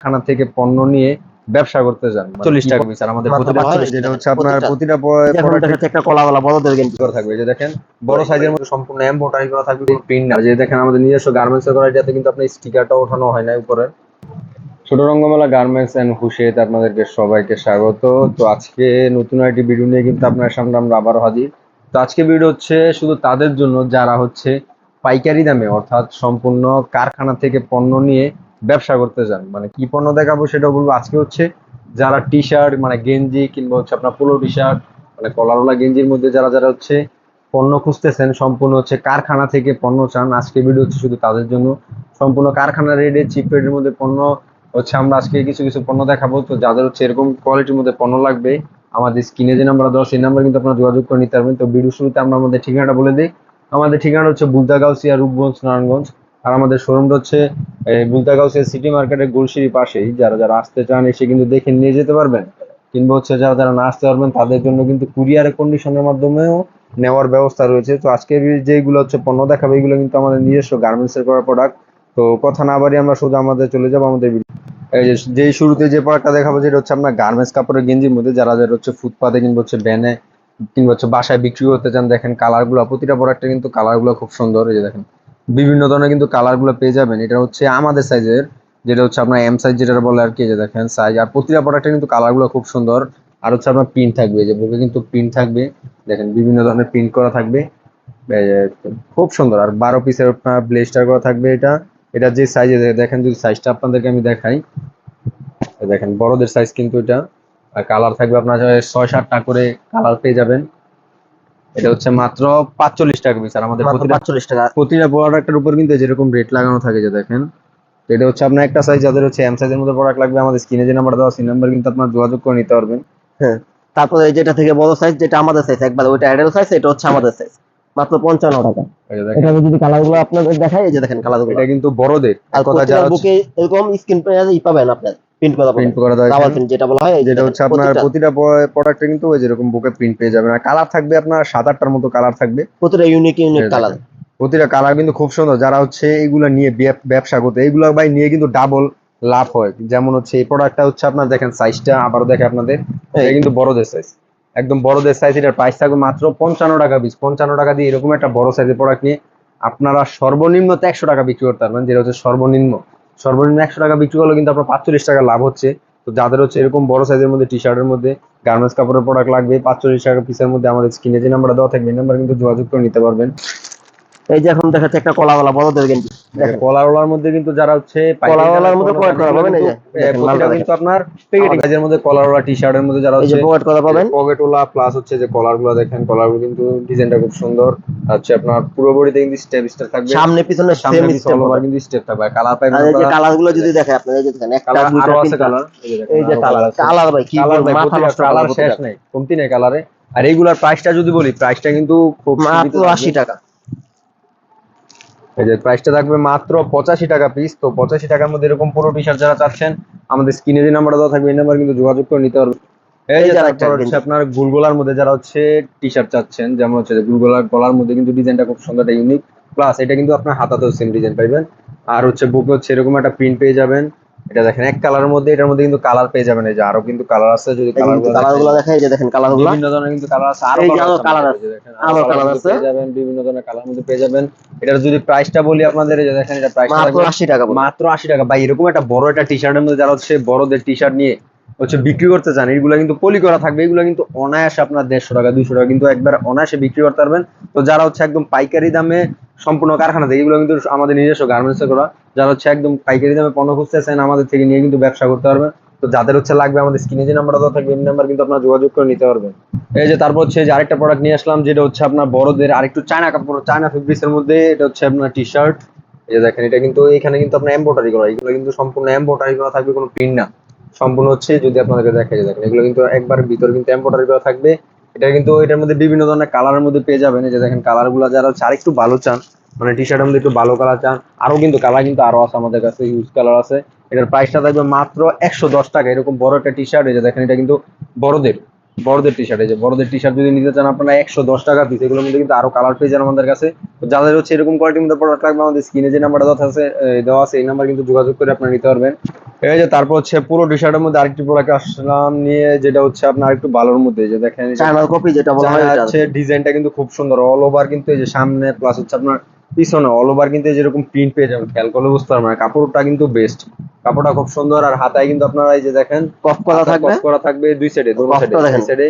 খানা থেকে পণ্য নিয়ে ব্যবসা করতে যান। চল্লিশ টাকা। পিস আর আমাদের মাত্র প্রতিটা 45 যেটা হচ্ছে আপনার প্রতিটা। একটা কলা কলা বড়দের গেঞ্জি করা থাকবে যে দেখেন বড় সাইজের মধ্যে সম্পূর্ণ এমব্রয়ডারি করা থাকবে। প্রিন্ট না। যে দেখেন আমাদের নিজস্ব গার্মেন্টস করা এটাতে কিন্তু আপনার স্টিকারটা ওঠানো হয় না উপরে। ছোট রঙ্গমেলা গার্মেন্টস এন্ড হুশিয়াতে আপনাদেরকে সবাইকে স্বাগত। তো আজকে নতুন একটি ভিডিও নিয়ে কিন্তু আপনার সামনে আমরা আবারও হাজির। তো আজকে ভিডিও হচ্ছে শুধু তাদের জন্য যারা হচ্ছে পাইকারি দামে অর্থাৎ সম্পূর্ণ কারখানা থেকে পণ্য নিয়ে ব্যবসা করতে যান। মানে কি পণ্য দেখাবো সেটা বলব। আজকে হচ্ছে যারা টি শার্ট মানে গেঞ্জি কিংবা হচ্ছে আপনার পোলো টি শার্ট মানে কলারওয়ালা গেঞ্জির মধ্যে যারা যারা হচ্ছে পণ্য খুঁজতেছেন, সম্পূর্ণ হচ্ছে কারখানা থেকে পণ্য চান। আজকে ভিডিও হচ্ছে শুধু তাদের জন্য। সম্পূর্ণ কারখানা রেটে চিপ রেটের মধ্যে পণ্য হচ্ছে আমরা আজকে কিছু কিছু পণ্য দেখাবো। তো যাদের হচ্ছে এরকম কোয়ালিটির মধ্যে পণ্য লাগবে, আমাদের স্ক্রিনে যে নাম্বার দেওয়া সেই নাম্বার কিন্তু আপনারা যোগাযোগ করে নিতে পারবেন। তো ভিডিও শুরুতে আমরা আমাদের ঠিকানাটা বলে দিই। আমাদের ঠিকানা হচ্ছে বুলদাগাউসিয়া রূপগঞ্জ, নারায়ণগঞ্জ। আর আমাদের শোরুমটা হচ্ছে এই বুলদাগাউসিয়া সিটি মার্কেটের গোলসিরি পাশেই। যারা যারা আসতে চান, এসে কিন্তু দেখে নিয়ে যেতে পারবেন। কিংবা হচ্ছে যারা যারা না আসতে পারবেন, তাদের জন্য কিন্তু কুরিয়ারের কন্ডিশনের মাধ্যমেও নেওয়ার ব্যবস্থা রয়েছে। তো আজকে যেগুলো হচ্ছে পণ্য দেখাবে, এগুলো কিন্তু আমাদের নিজস্ব গার্মেন্টসের করা প্রোডাক্ট তো কথা না বাড়ি আমরা সোজা আমাদের চলে যাব আমাদের যে শুরুতে যে প্রোডাক্টটা দেখাবো যেটা হচ্ছে আপনার গার্মেন্টস কাপড়ের গেঞ্জির মধ্যে। যারা যারা হচ্ছে ফুটপাতে কিংবা হচ্ছে ভ্যানে কিংবা হচ্ছে বাসায় বিক্রি করতে চান, দেখেন কালারগুলো প্রতিটা প্রোডাক্টে কিন্তু কালারগুলো খুব সুন্দর। এই যে দেখেন বিভিন্ন ধরনের কিন্তু কালারগুলো পেয়ে যাবেন। এটা হচ্ছে আমাদের সাইজের যেটা হচ্ছে আপনার এম সাইজ যেটা বলে আর কি যে দেখেন সাইজ আর প্রতিটা প্রোডাক্টে কিন্তু কালারগুলো খুব সুন্দর। আর হচ্ছে আপনার প্রিন্ট থাকবে যে বুকে কিন্তু প্রিন্ট থাকবে। দেখেন বিভিন্ন ধরনের প্রিন্ট করা থাকবে। খুব সুন্দর। আর বারো পিসের আপনার ব্লেস্টার করা থাকবে এটা। এটা যে সাইজে দেখেন যদি সাইজটা আপনাদেরকে আমি দেখাই। দেখেন, বড়দের সাইজ কিন্তু এটা। আর কালার থাকবে আপনার ছয় সাতটা করে কালার পেয়ে যাবেন। এটা হচ্ছে মাত্র পাঁচচল্লিশ টাকা পিস আর আমাদের পাঁচচল্লিশ টাকা। প্রতিটা প্রোডাক্টের উপর কিন্তু যেরকম রেট লাগানো থাকে যে দেখেন এটা হচ্ছে আপনার একটা সাইজ যাদের হচ্ছে এম সাইজের মধ্যে প্রোডাক্ট লাগবে আমাদের স্ক্রিনে যে নাম্বার দেওয়া সেই নাম্বার কিন্তু আপনার যোগাযোগ করে নিতে পারবেন। হ্যাঁ তারপরে এই যেটা থেকে বড় সাইজ যেটা আমাদের সাইজ একবার ওইটা অ্যাডাল্ট সাইজ এটা হচ্ছে আমাদের সাইজ মাত্র পঞ্চান্ন টাকা। যে যদি কালারগুলো আপনাদের দেখাই এই যে দেখেন কালারগুলো। এটা কিন্তু বড়দের। আর কথা বুকে এরকম স্ক্রিন ই পাবেন আপনার। প্রিন্ট করা প্রিন্ট করা ডাবল প্রিন্ট যেটা বলা হয় যেটা হচ্ছে আপনার প্রতিটা- প্রতিটা প্রোডাক্টে কিন্তু ওই যেরকম বুকে প্রিন্ট পেয়ে যাবেন। আর কালার থাকবে আপনার সাত আটটার মতো কালার থাকবে। প্রতিটা ইউনিক ইউনিক কালার প্রতিটা কালার কিন্তু খুব সুন্দর। যারা হচ্ছে নিয়ে ব্যবসা করতে এইগুলা ভাই নিয়ে কিন্তু ডাবল লাভ হয়। যেমন হচ্ছে এই প্রোডাক্টটা হচ্ছে আপনার দেখেন সাইজটা আবারও দেখে আপনাদের। এটা কিন্তু বড়দের সাইজ একদম বড়দের সাইজ এটার প্রাইস থাকবে মাত্র পঞ্চান্ন টাকা পিস পঞ্চান্ন টাকা দিয়ে এরকম একটা বড় সাইজের প্রোডাক্ট নিয়ে আপনারা সর্বনিম্ন তো একশো টাকা বিক্রি করতে পারবেন যেটা হচ্ছে সর্বনিম্ন। সর্বনিম্ন একশো টাকা বিক্রি করলে কিন্তু আপনার পাঁচচল্লিশ টাকা লাভ হচ্ছে। তো যাদের হচ্ছে এরকম বড় সাইজের মধ্যে টি শার্টের মধ্যে গার্মেন্টস কাপড়ের প্রোডাক্ট লাগবে, পাঁচচল্লিশ টাকা পিসের মধ্যে আমাদের স্ক্রিনে যে নাম্বার দেওয়া থাকবে, এই নাম্বার কিন্তু যোগাযোগ করে নিতে পারবেন। এই যে এখন দেখাচ্ছে একটা কলা কলা বড়দের গেঞ্জি। দেখেন। কলারওয়ালার মধ্যে কিন্তু যারা হচ্ছে কলারওয়ালার মধ্যে প্রোভাইড করা পাবেন এই যে। কিন্তু আপনার সাইজের মধ্যে কলারওয়ালা টি শার্টের মধ্যে যারা হচ্ছে প্রোভাইড করা পাবেন। পকেটওয়ালা প্লাস হচ্ছে যে কলারগুলো দেখেন কলারগুলো কিন্তু ডিজাইনটা খুব সুন্দর। হচ্ছে আপনার পুরো বডিতে কিন্তু স্টেপ স্টেপ থাকবে। সামনে পিছনে সামনে সেম পিছনে all কিন্তু স্টেপ থাকবে। কালার পাইবেন এই যে আপনারা কালারগুলো যদি দেখেন আপনারা যে দেখেন একটা আরও আছে কালার এই যে কালার কালার ভাই কি মাথা নষ্ট কালার শেষ নেই কমতি নেই কালারে আর এইগুলার প্রাইসটা যদি বলি প্রাইসটা কিন্তু খুব মাত্র থাকবে। আশি টাকা। এই যে প্রাইসটা থাকবে মাত্র পঁচাশি টাকা পিস তো পঁচাশি টাকার মধ্যে এরকম পুরো টি শার্ট যারা চাচ্ছেন আমাদের স্ক্রিনে যে নাম্বারটা দেওয়া থাকবে এই নাম্বার কিন্তু যোগাযোগ করে নিতে পারবেন। এই যে হচ্ছে আপনার গুলগোলার মধ্যে যারা হচ্ছে টি শার্ট চাচ্ছেন যেমন হচ্ছে গুলগোলার গলার মধ্যে কিন্তু ডিজাইনটা খুব সুন্দর একটা ইউনিক প্লাস এটা কিন্তু আপনার হাতাতেও সেম ডিজাইন পাইবেন। আর হচ্ছে বুকে হচ্ছে এরকম একটা প্রিন্ট পেয়ে যাবেন। এটা দেখেন এক কালারের মধ্যে এটার মধ্যে কিন্তু কালার পেয়ে যাবেন। এই যে আরও কিন্তু কালার আছে যদি কালার কালারগুলো দেখেন। এই যে দেখেন কালারগুলো। বিভিন্ন ধরনের কিন্তু কালার আছে আরও আরও আছে। আরও colour আছে। পেয়ে যাবেন বিভিন্ন ধরনের কালার মধ্যে পেয়ে যাবেন। এটার যদি প্রাইসটা বলি আপনাদের এই যে দেখেন এটা প্রাইস মাত্র আশি টাকা বলে। মাত্র আশি টাকা। ভাই এরকম একটা বড় একটা টি শার্টের মধ্যে যারা হচ্ছে বড়দের টি শার্ট নিয়ে হচ্ছে বিক্রি করতে চান এইগুলো কিন্তু পলি করা থাকবে, এগুলো কিন্তু অনায়াসে আপনার দেড়শো টাকা, দুইশো টাকা, কিন্তু একবার অনায়াসে বিক্রি করতে পারবেন। তো যারা হচ্ছে একদম পাইকারি দামে সম্পূর্ণ কারখানা থেকে, এগুলো কিন্তু আমাদের নিজস্ব গার্মেন্টসে করা, যারা হচ্ছে একদম পাইকারি দামে পণ্য খুঁজতেছেন, আমাদের থেকে নিয়ে কিন্তু ব্যবসা করতে পারবেন। তো যাদের হচ্ছে লাগবে আমাদের স্ক্রিনে যে নাম্বার দেওয়া থাকবে, এই নাম্বার কিন্তু আপনারা যোগাযোগ করে নিতে পারবেন। এই যে তারপর হচ্ছে যে আরেকটা প্রোডাক্ট নিয়ে আসলাম, যেটা হচ্ছে আপনার বড়দের আরেকটু চায়না কাপড়, চায়না ফেব্রিক্স এর মধ্যে, এটা হচ্ছে আপনার টি শার্ট এই যে দেখেন, এটা কিন্তু এখানে কিন্তু আপনার এমব্রয়ডারি করা, এগুলো কিন্তু সম্পূর্ণ এমব্রয়ডারি করা থাকবে, কোনো প্রিন্ট না। সম্পূর্ণ হচ্ছে যদি আপনাদেরকে দেখা যায়, দেখেন, এগুলো কিন্তু একবার ভিতরে কিন্তু এম্পোটারি করা থাকবে। এটা কিন্তু এটার মধ্যে বিভিন্ন ধরনের কালারের মধ্যে পেয়ে যাবেন। যে দেখেন কালারগুলো যারা হচ্ছে আরেকটু ভালো চান মানে টি শার্টের মধ্যে একটু ভালো কালার চান, আরও কিন্তু কালার কিন্তু আরও আছে আমাদের কাছে ইউজ কালার আছে। এটার প্রাইসটা থাকবে মাত্র একশো দশ টাকা, এরকম বড় একটা টি শার্ট এই যে দেখেন, এটা কিন্তু বড়দের। বড়দের টি শার্ট এই যে বড়দের টি শার্ট যদি নিতে চান আপনারা একশো দশ টাকা পিস এগুলোর মধ্যে কিন্তু আরও কালার পেয়ে যান আমাদের কাছে। তো যাদের হচ্ছে এরকম কোয়ালিটির মধ্যে প্রোডাক্ট লাগবে আমাদের স্ক্রিনে যে নাম্বারটা দেওয়া আছে দেওয়া আছে এই নাম্বার কিন্তু যোগাযোগ করে আপনারা নিতে পারবেন। এই যে তারপর হচ্ছে পুরো টি শার্টের মধ্যে আরেকটি প্রোডাক্ট আসলাম নিয়ে যেটা হচ্ছে আপনার একটু ভালোর মধ্যে যে দেখেন চায়নার কপি যেটা বলা হয় হচ্ছে ডিজাইনটা কিন্তু খুব সুন্দর অল ওভার কিন্তু এই যে সামনে প্লাস হচ্ছে আপনার পিছনে অল ওভার কিন্তু যেরকম প্রিন্ট পেয়ে যাবেন খেয়াল করলে বুঝতে পারবেন। কাপড়টা কিন্তু বেস্ট কাপড়টা খুব সুন্দর আর হাতায় কিন্তু আপনারা এই যে দেখেন কফ করা থাকবে কফ করা থাকবে দুই সাইডে দুই সাইডে। দুই সাইডে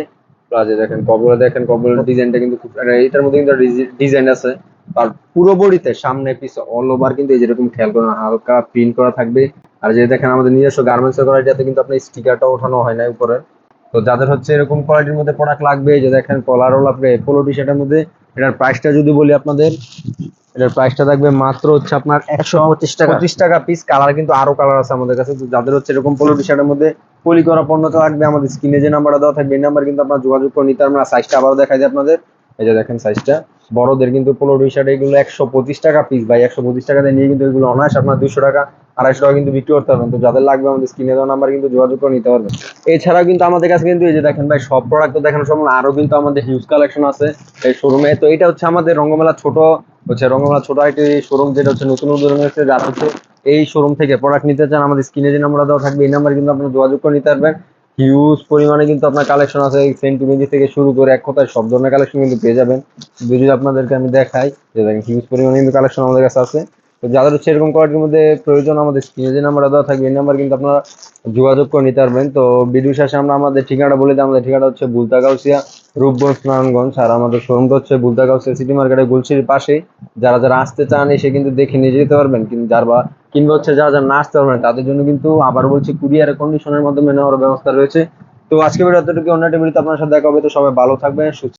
এই দেখেন কবলে দেখেন কবলের ডিজাইনটা কিন্তু খুব আর এটার মধ্যে কিন্তু ডিজাইন আছে। আর পুরো বডিতে সামনে পিছনে অল ওভার কিন্তু এই যেরকম খেয়াল করেন হালকা প্রিন্ট করা থাকবে। আর যে দেখেন আমাদের নিজস্ব গার্মেন্টস করা এটাতে কিন্তু আপনার স্টিকারটা ওঠানো হয় না উপরে। তো যাদের হচ্ছে এরকম কোয়ালিটির মধ্যে প্রোডাক্ট লাগবে যে দেখেন কলার কলারও লাগবে পোলো টি শার্টের মধ্যে এটার প্রাইসটা যদি বলি আপনাদের এটার প্রাইসটা থাকবে মাত্র হচ্ছে আপনার একশো পঁচিশ টাকা। পঁচিশ টাকা পিস কালার কিন্তু আরও কালার আছে আমাদের কাছে। যাদের হচ্ছে এরকম পোলো টি শার্টের মধ্যে পলি করা পণ্যটা লাগবে আমাদের স্ক্রিনে যে নাম্বারটা দেওয়া থাকবে, এই নাম্বার কিন্তু আপনার যোগাযোগ করে নিতে পারবেন। সাইজটা আবারও দেখাই দিই আপনাদের। এই যে দেখেন সাইজটা বড়দের কিন্তু পোলো টি শার্ট এগুলো একশো পঁচিশ টাকা পিস ভাই। একশো পঁচিশ টাকা দিয়ে নিয়ে কিন্তু এগুলো অনায়াস আপনার দুশো টাকা, আড়াইশো টাকা কিন্তু বিক্রি করতে পারবেন। তো যাদের লাগবে আমাদের স্ক্রিনে দেওয়া নাম্বার কিন্তু যোগাযোগ করে নিতে পারবেন। এছাড়াও কিন্তু আমাদের কাছে কিন্তু এই যে দেখেন ভাই, সব প্রোডাক্ট তো দেখানো সম্ভব না। আরও কিন্তু আমাদের হিউজ কালেকশন আছে এই শোরুমে তো এটা হচ্ছে আমাদের রঙ্গমেলা ছোট হচ্ছে রঙ্গনা ছোট একটি শোরুম যেটা হচ্ছে নতুন উদ্বোধন হচ্ছে যারা হচ্ছে এই শোরুম থেকে প্রোডাক্ট নিতে চান, আমাদের স্ক্রিনে যে নাম্বার দেওয়া থাকবে, এই নাম্বারে কিন্তু আপনি যোগাযোগ করে নিতে পারবেন। হিউজ পরিমাণে কিন্তু আপনার কালেকশন আছে সেন্টিমেন্টি থেকে শুরু করে এক কথায় সব ধরনের কালেকশন কিন্তু পেয়ে যাবেন। যদি আপনাদেরকে আমি দেখাই, যে দেখেন হিউজ পরিমাণে কিন্তু কালেকশন আমাদের কাছে আছে। তো যাদের হচ্ছে এরকম কোয়ালিটির মধ্যে প্রয়োজন, আমাদের স্ক্রিনে যে নাম্বার দেওয়া থাকবে, এই নাম্বার কিন্তু আপনারা যোগাযোগ করে নিতে পারবেন। তো ভিডিও শেষে আমরা আমাদের ঠিকানাটা বলে দিই। আমাদের ঠিকানা হচ্ছে বুলতাগাউসিয়া, রূপগঞ্জ, নারায়ণগঞ্জ। আর আমাদের শোরুমটা হচ্ছে বুলতাগাউসিয়া সিটি মার্কেটের গুলশির পাশে যারা যারা আসতে চান, এসে কিন্তু দেখে নিয়ে যেতে পারবেন। কিন্তু যার বা কিংবা হচ্ছে যারা যারা না আসতে পারবেন, তাদের জন্য কিন্তু আবার বলছি কুরিয়ার কন্ডিশনের মাধ্যমে নেওয়ার ব্যবস্থা রয়েছে। তো আজকে ভিডিও এতটুকু অন্য একটা আপনার সাথে দেখা হবে। তো সবাই ভালো থাকবেন, সুস্থ